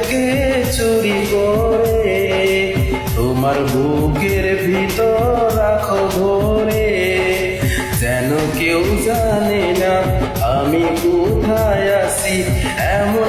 থেকে চুরি করে, তোমার বুকের ভিতর রাখো ভরে যেন কেউ জানে না আমি কোথায় আছি, এমন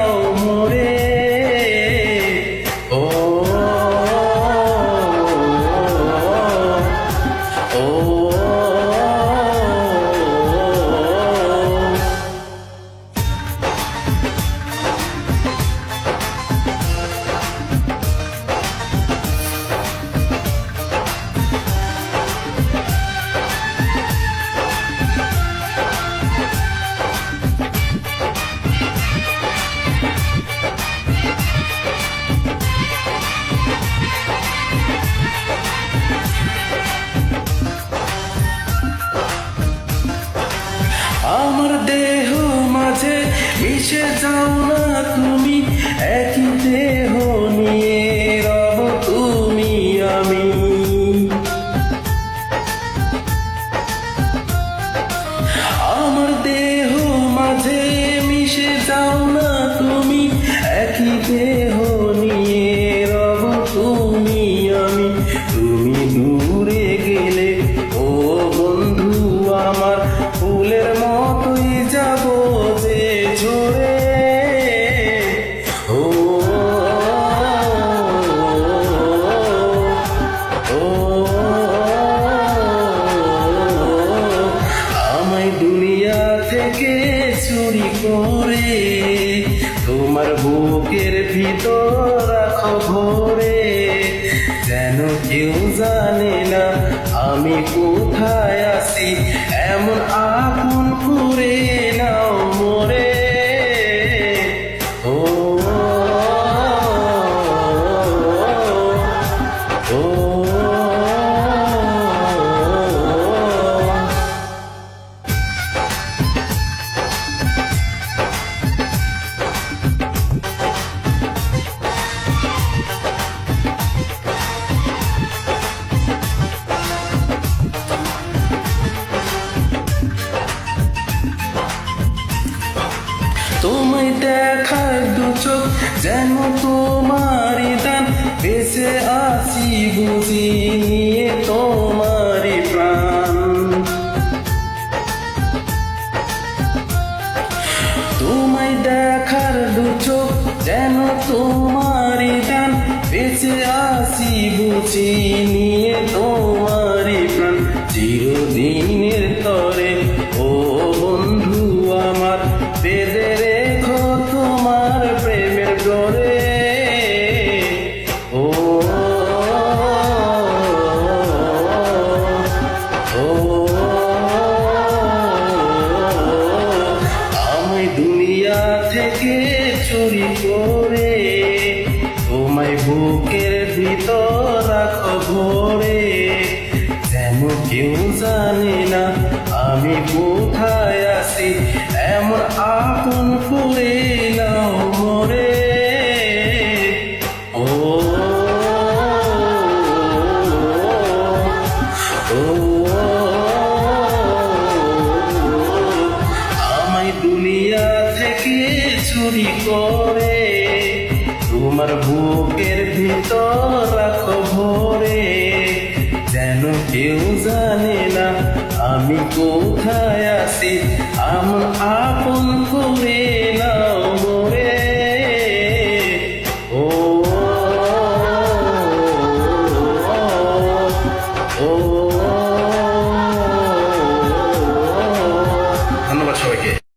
আমার দেহ মাঝে মিশে যাও না তুমি একই দেহ নিয়ে রব তুমি আমি। কেউ জানে না আমি দেখার দু চোখ, যেন তোমারই দান বেঁচে আছি বুঝি নিয়ে তোমারই প্রাণ। তোমায় দেখার দু চোখ, যেন তোমারই দান বেঁচে আসি বুঝি নিয়ে তোমারই তোমায় বুকের ভিতর ঘরে ভোরে যেন কেউ জানি না আমি কোথায় আছি এমন আপন করে Oh মরে আমায় থেকে চুরি তোমার বুকের ভিতর রাখো ভরে। যেন কেউ জানে না আমি কোথায় আছি। আমার